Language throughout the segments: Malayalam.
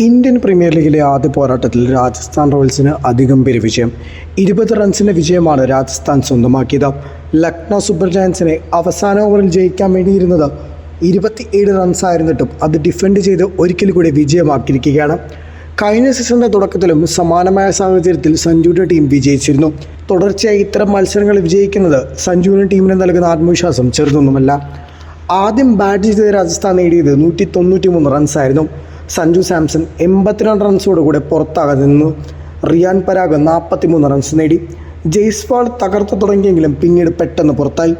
ഇന്ത്യൻ പ്രീമിയർ ലീഗിലെ ആദ്യ പോരാട്ടത്തിൽ രാജസ്ഥാൻ റോയൽസിന് അതിഗംഭീര വിജയം. ഇരുപത് റൺസിന്റെ വിജയമാണ് രാജസ്ഥാൻ സ്വന്തമാക്കിയത്. ലക്നൗ സൂപ്പർ ജയൻസിനെ അവസാന ഓവറിൽ ജയിക്കാൻ വേണ്ടിയിരുന്നത് ഇരുപത്തിയേഴ് റൺസായിരുന്നിട്ടും അത് ഡിഫെൻഡ് ചെയ്ത് ഒരിക്കൽ കൂടി വിജയമാക്കിയിരിക്കുകയാണ്. കഴിഞ്ഞ സീസണിന്റെ തുടക്കത്തിലും സമാനമായ സാഹചര്യത്തിൽ സഞ്ജുവിന്റെ ടീം വിജയിച്ചിരുന്നു. തുടർച്ചയായി ഇത്തരം മത്സരങ്ങൾ വിജയിക്കുന്നത് സഞ്ജുവിന് ടീമിന് നൽകുന്ന ആത്മവിശ്വാസം ചെറുതൊന്നുമല്ല. ആദ്യം ബാറ്റ് ചെയ്ത് രാജസ്ഥാൻ നേടിയത് നൂറ്റി തൊണ്ണൂറ്റി മൂന്ന് റൺസായിരുന്നു സഞ്ജു സാംസൺ എൺപത്തിരണ്ട് റൺസോടുകൂടെ പുറത്താകാതെ നിന്നു. റിയാൻ പരാഗ് നാൽപ്പത്തിമൂന്ന് റൺസ് നേടി. ജയ്സ്വാൾ തകർത്തു തുടങ്ങിയെങ്കിലും പിന്നീട് പെട്ടെന്ന് പുറത്തായി.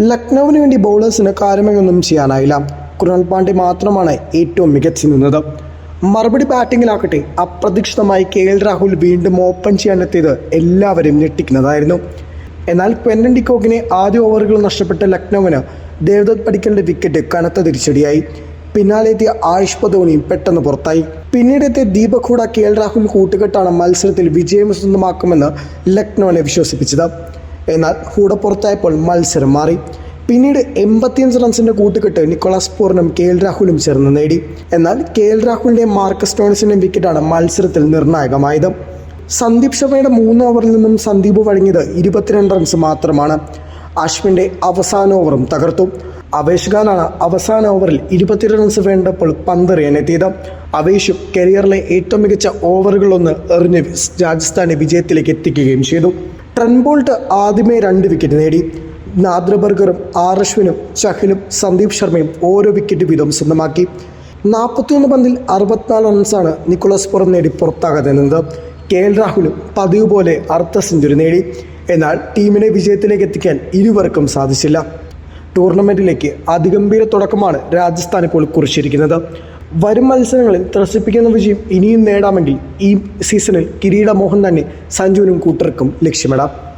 ലക്നൌവിന് വേണ്ടി ബൗളേഴ്സിന് കാര്യമൊന്നും ചെയ്യാനായില്ല. കുരുണൽ പാണ്ഡ്യ മാത്രമാണ് ഏറ്റവും മികച്ചു നിന്നത്. മറുപടി ബാറ്റിങ്ങിലാക്കട്ടെ അപ്രതീക്ഷിതമായി കെ എൽ രാഹുൽ വീണ്ടും ഓപ്പൺ ചെയ്യാനെത്തിയത് എല്ലാവരെയും ഞെട്ടിക്കുന്നതായിരുന്നു. എന്നാൽ ക്വെന്നൻ ഡിക്കോക്കിനെ ആദ്യ ഓവറുകൾ നഷ്ടപ്പെട്ട ലക്നൌവിന് ദേവദത്ത് പടിക്കലിന്റെ വിക്കറ്റ് കനത്ത തിരിച്ചടിയായി. പിന്നാലെ എത്തിയ ആയുഷ് പദോണിയും പെട്ടെന്ന് പുറത്തായി. പിന്നീട് എത്തിയ ദീപക് ഹൂഡ കെ എൽ രാഹുൽ കൂട്ടുകെട്ടാണ് മത്സരത്തിൽ വിജയം സ്വന്തമാക്കുമെന്ന് ലക്നോനെ വിശ്വസിപ്പിച്ചത്. എന്നാൽ ഹൂഡ പുറത്തായപ്പോൾ മത്സരം മാറി. പിന്നീട് എൺപത്തിയഞ്ച് റൺസിന്റെ കൂട്ടുകെട്ട് നിക്കോളാസ് പോറിനും കെ എൽ രാഹുലും ചേർന്ന് നേടി. എന്നാൽ കെ എൽ രാഹുലിന്റെയും മാർക്കസ് ടോണിസിന്റെയും വിക്കറ്റാണ് മത്സരത്തിൽ നിർണായകമായത്. സന്ദീപ് ശർമ്മയുടെ മൂന്ന് ഓവറിൽ നിന്നും സന്ദീപ് വഴങ്ങിയത് ഇരുപത്തിരണ്ട് റൺസ് മാത്രമാണ്. അശ്വിന്റെ അവസാന ഓവറും തകർത്തു. അവേഷ് ഖാനാണ് അവസാന ഓവറിൽ ഇരുപത്തിരണ്ട് റൺസ് വേണ്ടപ്പോൾ പന്തെറിയാനെത്തിയത് അവേഷും കരിയറിലെ ഏറ്റവും മികച്ച ഓവറുകളൊന്ന് എറിഞ്ഞ് രാജസ്ഥാനെ വിജയത്തിലേക്ക് എത്തിക്കുകയും ചെയ്തു. ട്രെൻബോൾട്ട് ആദ്യമേ രണ്ട് വിക്കറ്റ് നേടി. നാദ്രബർഗറും ആർ അശ്വിനും ചഹലും സന്ദീപ് ശർമ്മയും ഓരോ വിക്കറ്റ് വീതം സ്വന്തമാക്കി. നാൽപ്പത്തിയൊന്ന് പന്തിൽ അറുപത്തിനാല് റൺസാണ് നിക്കോളസ് പുറം നേടി പുറത്താകാതെ നിന്നത് കെ എൽ രാഹുലും പതിവ് പോലെ അർദ്ധ സെഞ്ചുറി നേടി. എന്നാൽ ടീമിനെ വിജയത്തിലേക്ക് എത്തിക്കാൻ ഇരുവർക്കും സാധിച്ചില്ല. ടൂർണമെന്റിലേക്ക് അതിഗംഭീര തുടക്കമാണ് രാജസ്ഥാൻ ഇപ്പോൾ കുറിച്ചിരിക്കുന്നത്. വരും മത്സരങ്ങളിൽ ത്രസിപ്പിക്കുന്ന വിജയം ഇനിയും നേടാമെങ്കിൽ ഈ സീസണിൽ കിരീടമോഹൻ തന്നെ സഞ്ജുവിനും കൂട്ടർക്കും ലക്ഷ്യമിടാം.